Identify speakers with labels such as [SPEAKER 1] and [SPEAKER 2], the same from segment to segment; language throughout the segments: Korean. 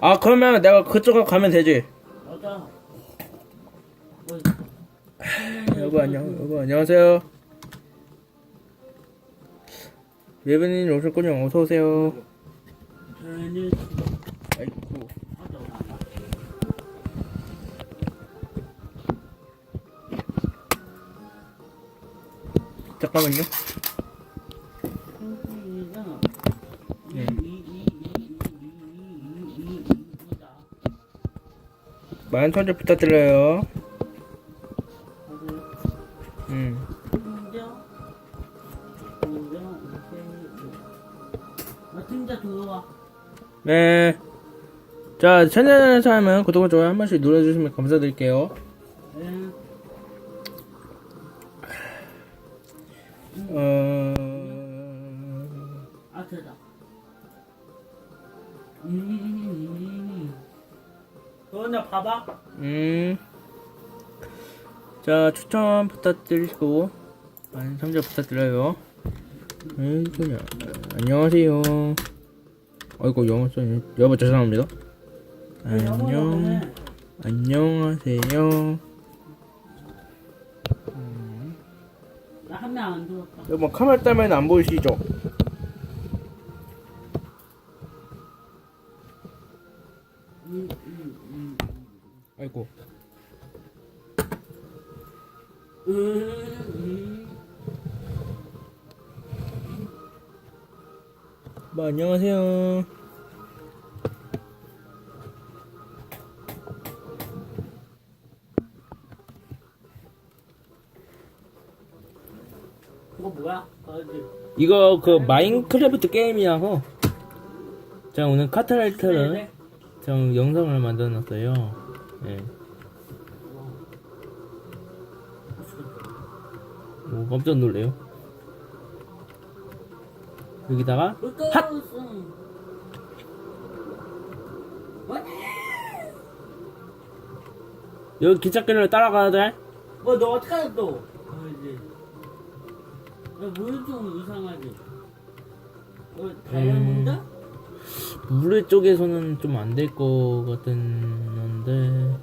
[SPEAKER 1] 아 그러면 내가 그쪽으로 가면 되지.
[SPEAKER 2] 맞아. 아,
[SPEAKER 1] 여보 안녕. 여보 안녕하세요. 예배님 오셨군요. 어서오세요. 아이고. 잠깐만요.
[SPEAKER 2] 많은 손질 부탁드려요.
[SPEAKER 1] 음. 네. 자, 채널 사람은 구독과 좋아요 한 번씩 눌러주시면 감사드릴게요.
[SPEAKER 2] 네.
[SPEAKER 1] 어...
[SPEAKER 2] 아, 되다. 너 혼자 봐봐.
[SPEAKER 1] 음. 자, 추천 부탁드리시고, 많은 참여 부탁드려요. 에이, 그냥, 안녕하세요. 아이고, 영어 써요. 여보, 죄송합니다. 안녕, 안녕하세요.
[SPEAKER 2] 나 한 명 안 들었다.
[SPEAKER 1] 여보, 카메라 때문에 안 보이시죠? 아이고.
[SPEAKER 2] 음, 음.
[SPEAKER 1] 뭐, 안녕하세요.
[SPEAKER 2] 이거 뭐야? 어디?
[SPEAKER 1] 이거 그 마인크래프트 게임이라고 제가 오늘 카트라이터를 저 영상을 만들어 놨어요. 예. 오 깜짝 놀래요. 여기다가 핫! 여기 기찻길을 따라가야 돼.
[SPEAKER 2] 뭐너 어떻게 알아 또? 어 이제. 물좀 이상하지. 어 다이아몬드?
[SPEAKER 1] 물의 쪽에서는 좀 안 될 것 같은데.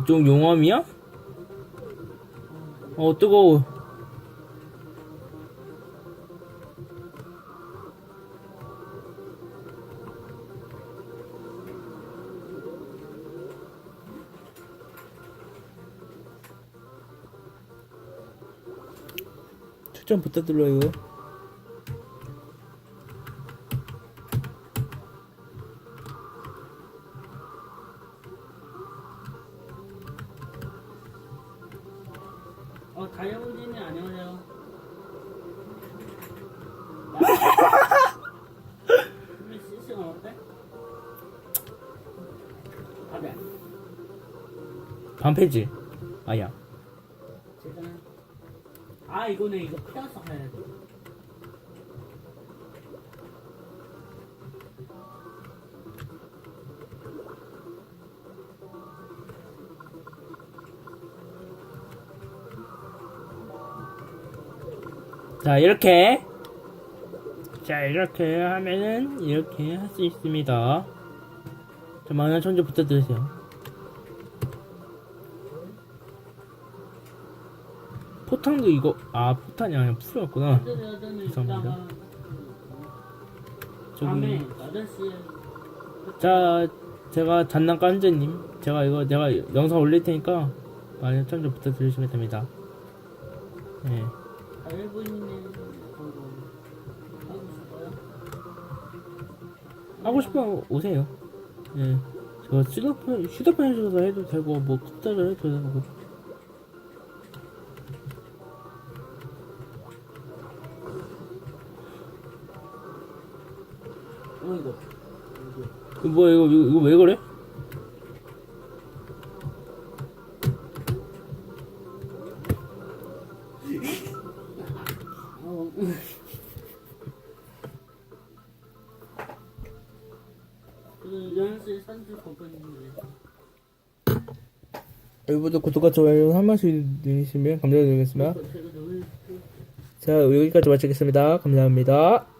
[SPEAKER 1] 이쪽 용암이야? 어 뜨거워. 추천 부탁드려요
[SPEAKER 2] 어 다이아몬드님 안녕하세요. 시승 어때?
[SPEAKER 1] 반패지 아야
[SPEAKER 2] 제가 아 이거네 이거 피아서 가야 돼.
[SPEAKER 1] 자 이렇게. 자 이렇게 하면은 이렇게 할 수 있습니다. 자 많은 천재 부탁드리세요. 포탄도 이거 아 포탄이 아니라 풀이었구나. 감사합니다.
[SPEAKER 2] 이따가
[SPEAKER 1] 저기
[SPEAKER 2] 밤에 8시에
[SPEAKER 1] 자 제가 장난감 현재님 제가 이거 내가 영상 올릴 테니까 많은 천재 부탁드리시면 됩니다. 네.
[SPEAKER 2] 다이아몬드님 그거 하고 싶어요?
[SPEAKER 1] 하고 싶으면 오세요 예 제가 휴대폰 휴대폰에서 해도 되고 뭐 컴퓨터로 해도 되고
[SPEAKER 2] 어 이거
[SPEAKER 1] 이거 뭐야 이거 이거, 이거 왜 그래?
[SPEAKER 2] 어.
[SPEAKER 1] 여러분도 구독과 좋아요 한 번씩 누르시면 감사드리겠습니다
[SPEAKER 2] 제가
[SPEAKER 1] 여기까지 마치겠습니다 감사합니다